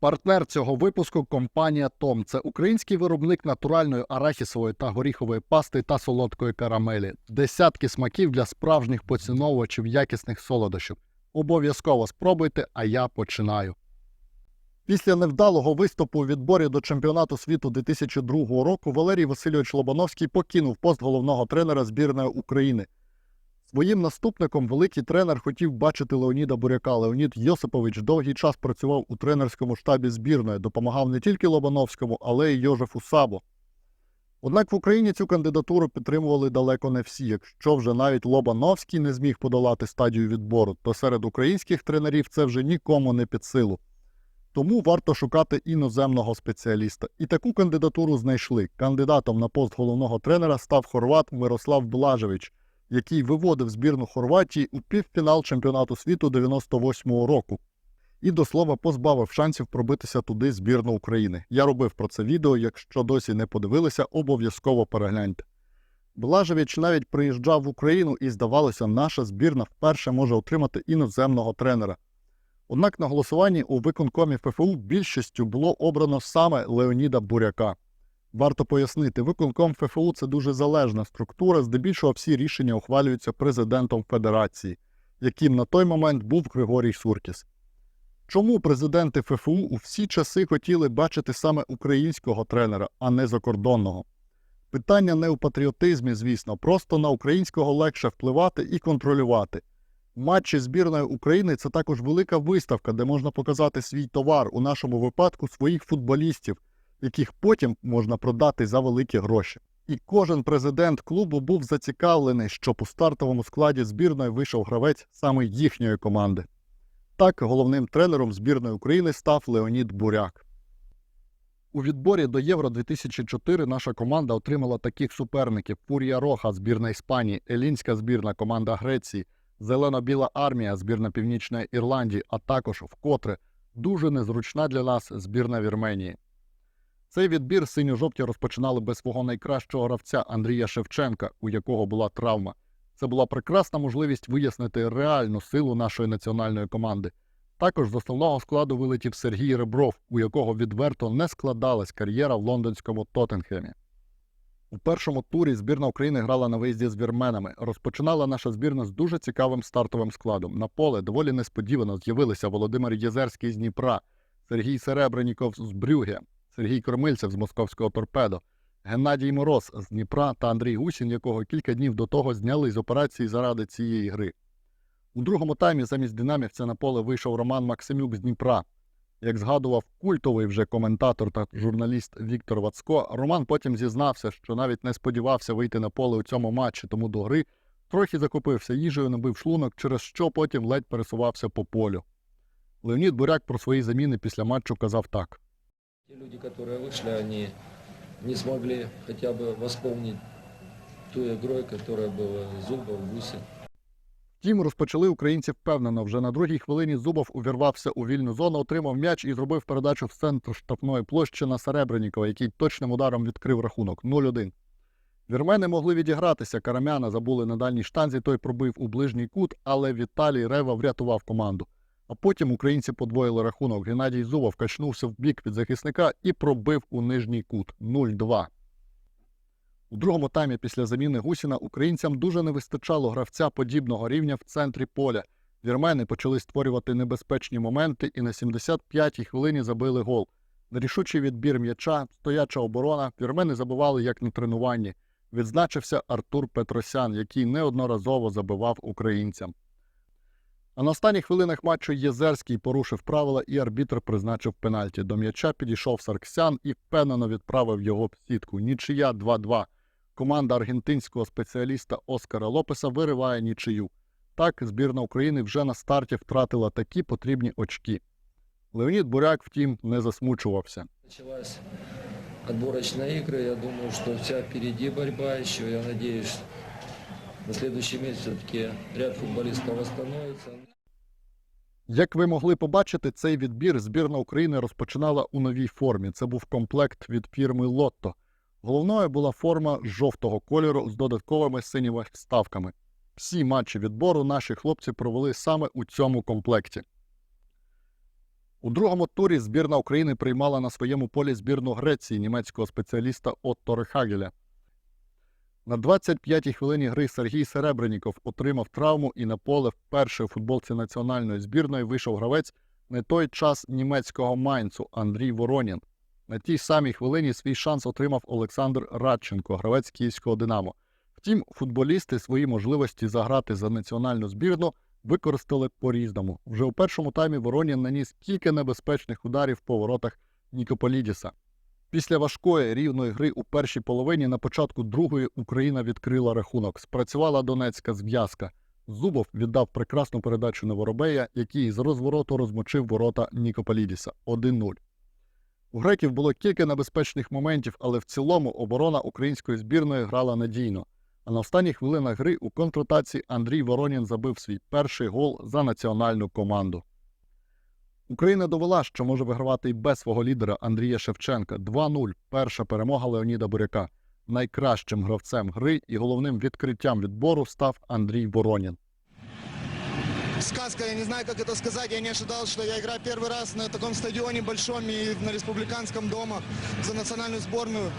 Партнер цього випуску компанія Том. Це український виробник натуральної арахісової та горіхової пасти та солодкої карамелі. Десятки смаків для справжніх поціновувачів якісних солодощів. Обов'язково спробуйте, а я починаю. Після невдалого виступу у відборі до чемпіонату світу 2002 року Валерій Васильович Лобановський покинув пост головного тренера збірної України. Своїм наступником великий тренер хотів бачити Леоніда Буряка. Леонід Йосипович довгий час працював у тренерському штабі збірної, допомагав не тільки Лобановському, але й Йожефу Сабо. Однак в Україні цю кандидатуру підтримували далеко не всі. Якщо вже навіть Лобановський не зміг подолати стадію відбору, то серед українських тренерів це вже нікому не під силу. Тому варто шукати іноземного спеціаліста. І таку кандидатуру знайшли. Кандидатом на пост головного тренера став хорват Мирослав Блажевич, який виводив збірну Хорватії у півфінал чемпіонату світу 98-го року. І до слова позбавив шансів пробитися туди збірну України. Я робив про це відео. Якщо досі не подивилися, обов'язково перегляньте. Блажевич навіть приїжджав в Україну і, здавалося, наша збірна вперше може отримати іноземного тренера. Однак на голосуванні у виконкомі ФФУ більшістю було обрано саме Леоніда Буряка. Варто пояснити, виконком ФФУ це дуже залежна структура, здебільшого всі рішення ухвалюються президентом Федерації, яким на той момент був Григорій Суркіс. Чому президенти ФФУ у всі часи хотіли бачити саме українського тренера, а не закордонного? Питання не у патріотизмі, звісно, просто на українського легше впливати і контролювати. Матчі збірної України це також велика виставка, де можна показати свій товар, у нашому випадку своїх футболістів, яких потім можна продати за великі гроші. І кожен президент клубу був зацікавлений, щоб у стартовому складі збірної вийшов гравець саме їхньої команди. Так, головним тренером збірної України став Леонід Буряк. У відборі до Євро 2004 наша команда отримала таких суперників: Пурія Роха, збірна Іспанії, Елінська збірна команда Греції, Зелено-Біла армія, збірна Північної Ірландії, а також вкотре дуже незручна для нас збірна Вірменії. Цей відбір синьо-жовті розпочинали без свого найкращого гравця Андрія Шевченка, у якого була травма. Це була прекрасна можливість вияснити реальну силу нашої національної команди. Також з основного складу вилетів Сергій Ребров, у якого відверто не складалась кар'єра в лондонському Тоттенхемі. У першому турі збірна України грала на виїзді з вірменами. Розпочинала наша збірна з дуже цікавим стартовим складом. На поле доволі несподівано з'явилися Володимир Єзерський з Дніпра, Сергій Серебреніков з Брюге, Сергій Кормильцев з московського торпедо, Геннадій Мороз з Дніпра та Андрій Гусін, якого кілька днів до того зняли з операції заради цієї гри. У другому таймі замість динамівця на поле вийшов Роман Максимюк з Дніпра. Як згадував культовий вже коментатор та журналіст Віктор Вацко, Роман потім зізнався, що навіть не сподівався вийти на поле у цьому матчі, тому до гри трохи закупився їжею, набив шлунок, через що потім ледь пересувався по полю. Леонід Буряк про свої заміни після матчу казав так. Те люди, которые вышли, они не смогли хотя бы восполнить ту игрой, которая была Зубов, Гусин. Втім, розпочали українці впевнено. Вже на другій хвилині Зубов увірвався у вільну зону, отримав м'яч і зробив передачу в центр штрафної площі на Серебренікова, який точним ударом відкрив рахунок 0-1. Вірмени могли відігратися. Карамяна забули на дальній штанзі, той пробив у ближній кут, але Віталій Рева врятував команду. А потім українці подвоїли рахунок. Геннадій Зубов качнувся в бік від захисника і пробив у нижній кут 0-2. У другому таймі після заміни Гусіна українцям дуже не вистачало гравця подібного рівня в центрі поля. Вірмени почали створювати небезпечні моменти і на 75-й хвилині забили гол. Нерішучий відбір м'яча, стояча оборона, вірмени забивали як на тренуванні. Відзначився Артур Петросян, який неодноразово забивав українцям. А на останніх хвилинах матчу Єзерський порушив правила і арбітр призначив пенальті. До м'яча підійшов Сарксян і впевнено відправив його в сітку. Нічия 2-2. Команда аргентинського спеціаліста Оскара Лопеса вириває нічию. Так, збірна України вже на старті втратила такі потрібні очки. Леонід Буряк, втім, не засмучувався. Началась отборочная игры. Я думаю, что вся впереди борьба еще. Я надеюсь, на следующий месяц все-таки ряд футболистов восстановится. Як ви могли побачити, цей відбір збірна України розпочинала у новій формі. Це був комплект від фірми Лотто. Головною була форма жовтого кольору з додатковими синіми вставками. Всі матчі відбору наші хлопці провели саме у цьому комплекті. У другому турі збірна України приймала на своєму полі збірну Греції німецького спеціаліста Отто Рехагеля. На 25-й хвилині гри Сергій Серебренніков отримав травму і на поле вперше у футболці національної збірної вийшов гравець не той час німецького Майнцу Андрій Воронін. На тій самій хвилині свій шанс отримав Олександр Радченко, гравець київського Динамо. Втім, футболісти свої можливості заграти за національну збірну використали по-різному. Вже у першому таймі Воронін наніс кілька небезпечних ударів по воротах Нікополідіса. Після важкої рівної гри у першій половині на початку другої Україна відкрила рахунок. Спрацювала донецька зв'язка. Зубов віддав прекрасну передачу на Воробея, який з розвороту розмочив ворота Нікополідіса 1-0. У греків було кілька небезпечних моментів, але в цілому оборона української збірної грала надійно. А на останніх хвилинах гри у контратації Андрій Воронін забив свій перший гол за національну команду. Україна довела, що може вигравати і без свого лідера Андрія Шевченка 2-0. Перша перемога Леоніда Буряка. Найкращим гравцем гри і головним відкриттям відбору став Андрій Воронін сказка, я не знаю, как это сказать. Я не ожидал, что я играю первый раз на таком стадионе большом и на республиканском дома за национальную сборную.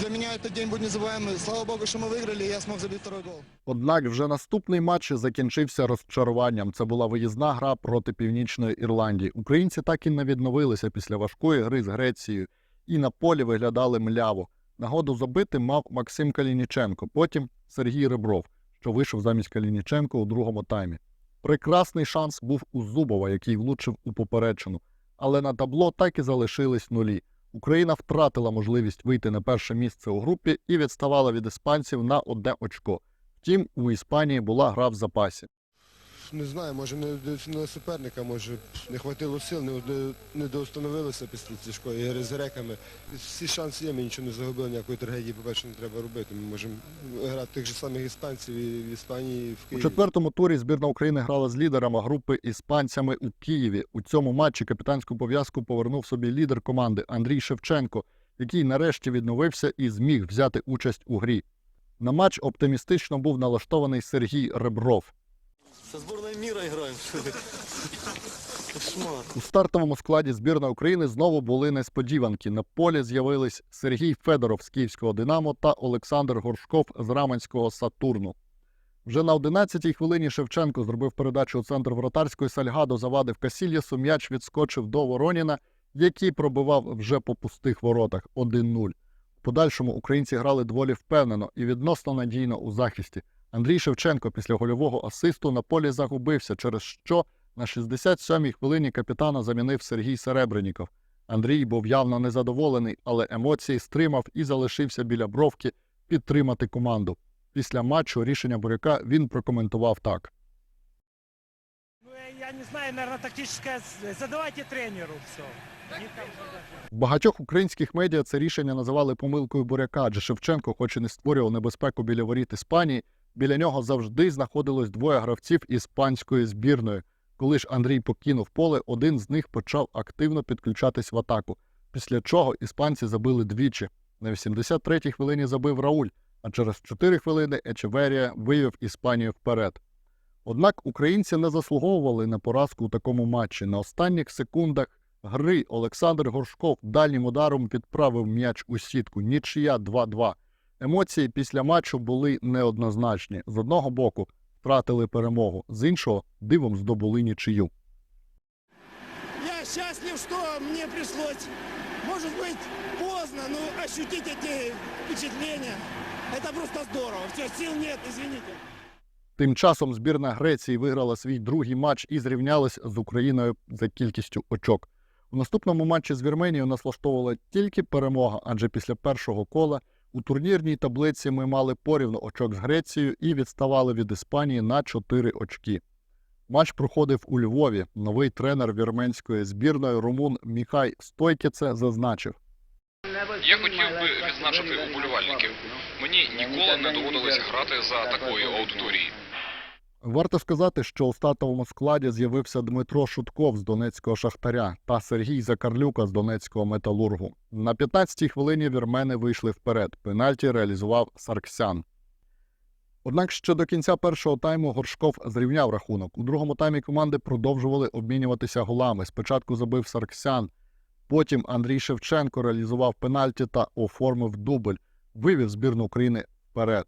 Для меня этот день будет незабываемый. Слава богу, что мы выиграли, и я смог забить второй гол. Однак вже наступний матч закінчився розчаруванням. Це була виїзна гра проти Північної Ірландії. Українці так і не відновилися після важкої гри з Грецією і на полі виглядали мляво. Нагоду забити мав Максим Калініченко, потім Сергій Ребров, що вийшов замість Калініченко у другому таймі. Прекрасний шанс був у Зубова, який влучив у поперечину. Але на табло так і залишились нулі. Україна втратила можливість вийти на перше місце у групі і відставала від іспанців на одне очко. Втім, у Іспанії була гра в запасі. Не знаю, може не до суперника, може не хватило сил, не, не, доустановилися після тяжкої гри з греками. Всі шанси є, ми нічого не загубили, ніякої трагедії, по-перше, не треба робити. Ми можемо грати тих же самих іспанців і в Іспанії, і в У четвертому турі збірна України грала з лідерами групи іспанцями у Києві. У цьому матчі капітанську пов'язку повернув собі лідер команди Андрій Шевченко, який нарешті відновився і зміг взяти участь у грі. На матч оптимістично був налаштований Сергій Ребров. Со сборной что ли? Кошмар. У стартовому складі збірної України знову були несподіванки. На полі з'явились Сергій Федоров з київського Динамо та Олександр Горшков з Раменського Сатурну. Вже на 11-й хвилині Шевченко зробив передачу у центр вратарської Сальгадо, завадив Касільєсу, м'яч відскочив до Вороніна, який пробивав вже по пустих воротах 1-0. В подальшому українці грали доволі впевнено і відносно надійно у захисті. Андрій Шевченко після гольового асисту на полі загубився, через що на 67-й хвилині капітана замінив Сергій Серебреніков. Андрій був явно незадоволений, але емоції стримав і залишився біля бровки підтримати команду. Після матчу рішення Буряка він прокоментував так. Ну, я- не знаю, тактическое. с- Задавайте тренеру все. В багатьох українських медіа це рішення називали помилкою Буряка, адже Шевченко, хоч і не створював небезпеку біля воріт Іспанії, біля нього завжди знаходилось двоє гравців іспанської збірної. Коли ж Андрій покинув поле, один з них почав активно підключатись в атаку. Після чого іспанці забили двічі. На 83-й хвилині забив Рауль, а через 4 хвилини Ечеверія вивів Іспанію вперед. Однак українці не заслуговували на поразку у такому матчі. На останніх секундах гри Олександр Горшков дальнім ударом відправив м'яч у сітку. Нічия 2-2. Емоції після матчу були неоднозначні. З одного боку втратили перемогу, з іншого дивом здобули нічию. Я счастлив, что мне пришлось, может быть, поздно, но ощутить эти впечатления. Это просто здорово. Все, сил нет, извините. Тим часом збірна Греції виграла свій другий матч і зрівнялась з Україною за кількістю очок. У наступному матчі з Вірменією нас влаштовувала тільки перемога, адже після першого кола у турнірній таблиці ми мали порівну очок з Грецією і відставали від Іспанії на 4 очки. Матч проходив у Львові. Новий тренер вірменської збірної румун Міхай Стойкіце зазначив. Я хотів би відзначити уболівальників. Мені ніколи не доводилось грати за такої аудиторії. Варто сказати, що у стартовому складі з'явився Дмитро Шутков з Донецького Шахтаря та Сергій Закарлюка з Донецького металургу. На 15-й хвилині вірмени вийшли вперед. Пенальті реалізував Сарксян. Однак ще до кінця першого тайму Горшков зрівняв рахунок. У другому таймі команди продовжували обмінюватися голами. Спочатку забив Сарксян, потім Андрій Шевченко реалізував пенальті та оформив дубль, вивів збірну України вперед.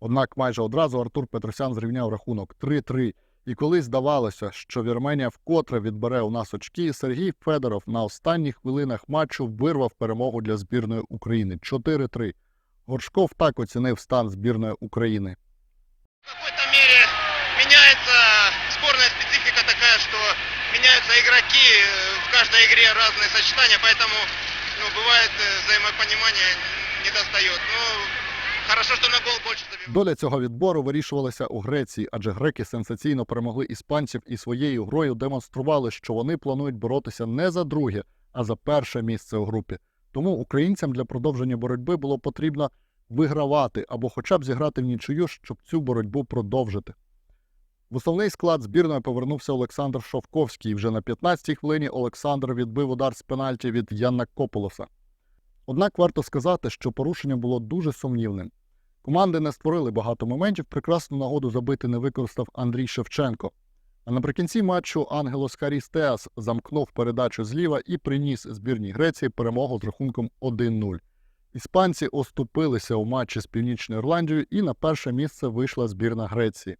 Однак майже одразу Артур Петросян зрівняв рахунок 3-3. І коли здавалося, що Вірменія вкотре відбере у нас очки, Сергій Федоров на останніх хвилинах матчу вирвав перемогу для збірної України 4-3. Горшков так оцінив стан збірної України. В какой-то мере меняется сборная специфика такая, что меняются игроки, э, в каждой игре разные сочетания, поэтому ну, бывает э, взаимопонимание не достает. Ну, Доля цього відбору вирішувалася у Греції, адже греки сенсаційно перемогли іспанців і своєю грою демонстрували, що вони планують боротися не за друге, а за перше місце у групі. Тому українцям для продовження боротьби було потрібно вигравати або хоча б зіграти в нічию, щоб цю боротьбу продовжити. В основний склад збірної повернувся Олександр Шовковський. Вже на 15-й хвилині Олександр відбив удар з пенальті від Яна Кополоса. Однак варто сказати, що порушення було дуже сумнівним. Команди не створили багато моментів, прекрасну нагоду забити не використав Андрій Шевченко. А наприкінці матчу Ангелос Харістеас замкнув передачу зліва і приніс збірній Греції перемогу з рахунком 1-0. Іспанці оступилися у матчі з Північною Ірландією і на перше місце вийшла збірна Греції.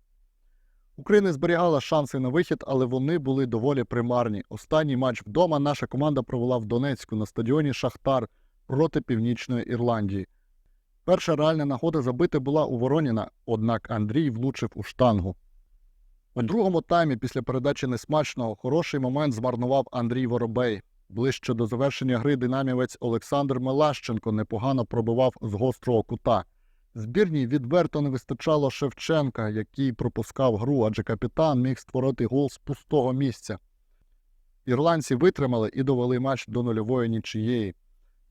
Україна зберігала шанси на вихід, але вони були доволі примарні. Останній матч вдома наша команда провела в Донецьку на стадіоні Шахтар проти Північної Ірландії. Перша реальна нагода забити була у Вороніна, однак Андрій влучив у штангу. У другому таймі після передачі несмачного хороший момент змарнував Андрій Воробей. Ближче до завершення гри динамівець Олександр Мелащенко непогано пробивав з гострого кута. Збірній відверто не вистачало Шевченка, який пропускав гру, адже капітан міг створити гол з пустого місця. Ірландці витримали і довели матч до нульової нічиєї.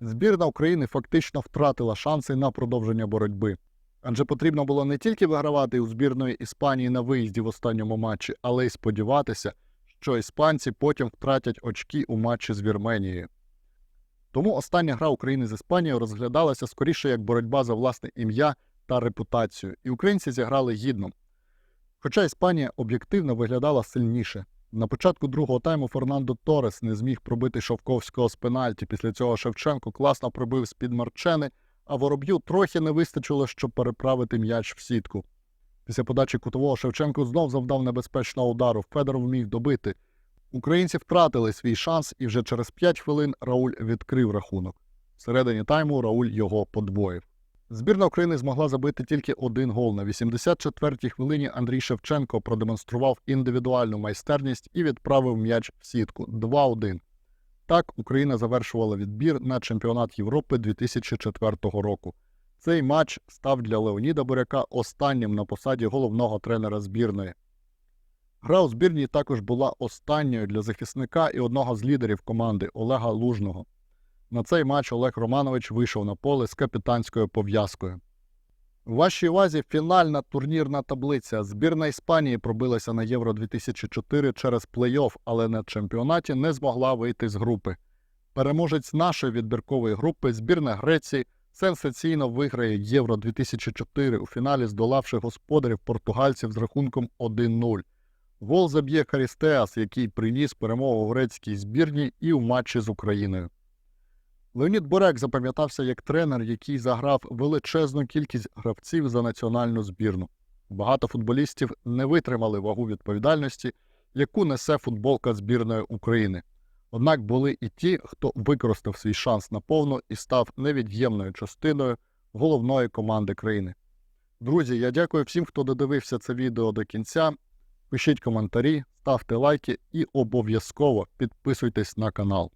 Збірна України фактично втратила шанси на продовження боротьби. Адже потрібно було не тільки вигравати у збірної Іспанії на виїзді в останньому матчі, але й сподіватися, що іспанці потім втратять очки у матчі з Вірменією. Тому остання гра України з Іспанією розглядалася скоріше як боротьба за власне ім'я та репутацію, і українці зіграли гідно. Хоча Іспанія об'єктивно виглядала сильніше. На початку другого тайму Фернандо Торес не зміг пробити Шовковського з пенальті. Після цього Шевченко класно пробив з-під Марчени, а вороб'ю трохи не вистачило, щоб переправити м'яч в сітку. Після подачі кутового Шевченко знов завдав небезпечного удару. Федоров міг добити. Українці втратили свій шанс, і вже через 5 хвилин Рауль відкрив рахунок. Всередині тайму Рауль його подвоїв. Збірна України змогла забити тільки один гол. На 84-й хвилині Андрій Шевченко продемонстрував індивідуальну майстерність і відправив м'яч в сітку 2-1. Так Україна завершувала відбір на чемпіонат Європи 2004 року. Цей матч став для Леоніда Буряка останнім на посаді головного тренера збірної. Гра у збірній також була останньою для захисника і одного з лідерів команди Олега Лужного. На цей матч Олег Романович вийшов на поле з капітанською пов'язкою. У вашій увазі фінальна турнірна таблиця. Збірна Іспанії пробилася на Євро 2004 через плей-офф, але на чемпіонаті не змогла вийти з групи. Переможець нашої відбіркової групи збірна Греції сенсаційно виграє Євро 2004 у фіналі, здолавши господарів португальців з рахунком 1-0. Гол заб'є Харістеас, який приніс перемогу грецькій збірній і у матчі з Україною. Леонід Борек запам'ятався як тренер, який заграв величезну кількість гравців за національну збірну. Багато футболістів не витримали вагу відповідальності, яку несе футболка збірної України. Однак були і ті, хто використав свій шанс наповну і став невід'ємною частиною головної команди країни. Друзі, я дякую всім, хто додивився це відео до кінця. Пишіть коментарі, ставте лайки і обов'язково підписуйтесь на канал.